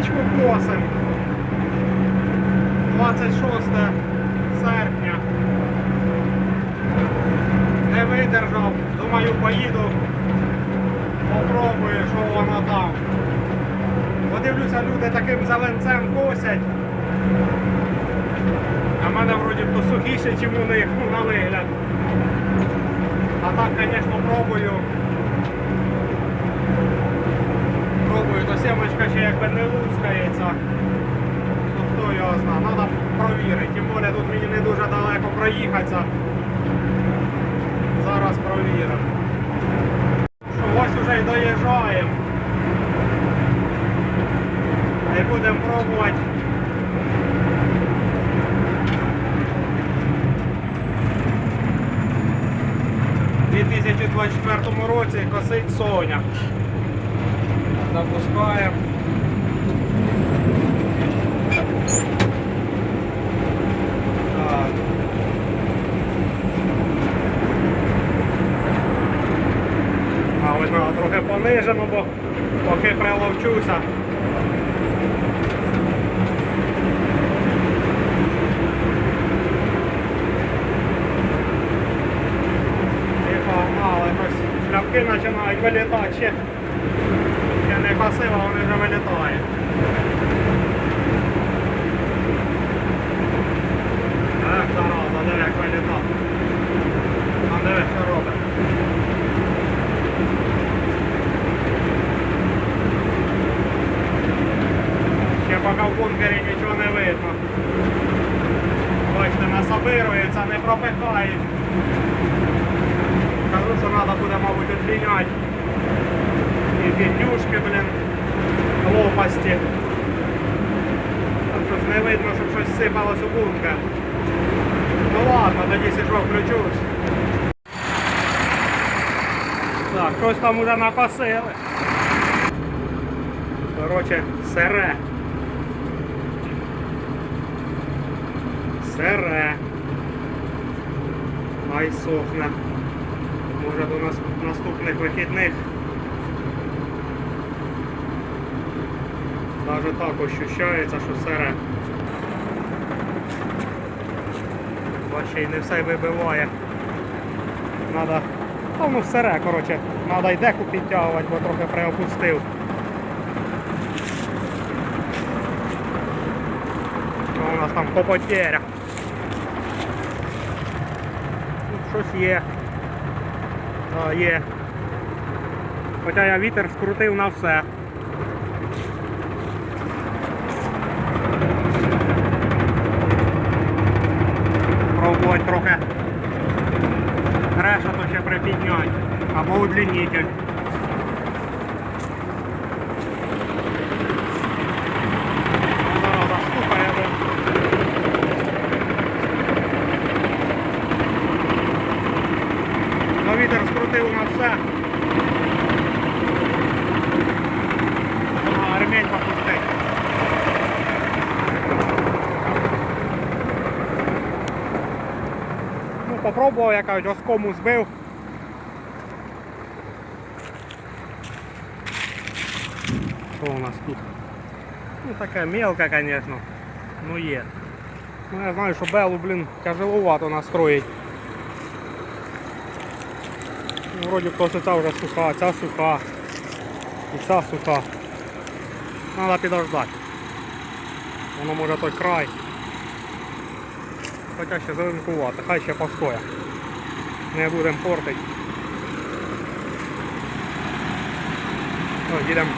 Річку косим. 26 серпня. Не видержав. Думаю, поїду. Попробую, що воно там. Подивлюся, люди таким зеленцем косять. А в мене вроді то сухіше, ніж у них ну, на вигляд. А так, звісно, пробую. Пробую, то сімочка ще якби не лускається. Ну хто його знає, треба провірити. Тим більше тут мені не дуже далеко проїхатися. Зараз провіримо. Ось уже й доїжджаємо. І будемо пробувати. У 2024 році косить Соня. Запускаємо. Так. А ось треба трохи понижено, бо поки приловчуся. І погнали, ось шляпки починають вилітати. Косило, вони вже вилітають. Ех, зараза, диви, як вилітав. А диви, що робить. Ще поки в бункері нічого не видно. Бачите, насобирується, не пропихають. Кажу, що треба буде, мабуть, відліняти. І піднюшки, блін, лопасті. Там щось не видно, щоб щось сипалось у бункер. Ну ладно, тоді сижу, включусь. Так, щось там уже накосили. Коротше, сере. Сере. Ай сохне. Може до нас наступних вихідних. Даже так ощущається, що сере. Ще й не все вибиває. Надо. Та воно сере, коротше. Надо й деку підтягувати, бо трохи приопустив. Що у нас там по потерях? Тут щось є. А, є. Хоча я вітер скрутив на все. Пробувати трохи решето ще припідняти. Або удлінитель. Ну, вітер скрутив на все. Ну, попробував, я кажуть, оскому збив. Що у нас тут? Ну таке мелке, звісно. Ну є. Ну я знаю, що белу, блін, тяжеловато настроїть. Ну, вроді ця вже суха, ця суха. І ця суха. Треба підождати. Воно може той край. Хоча ще зеленкувати, хай ще постоє. Не будемо портити. Їдемо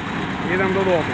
їдем додому.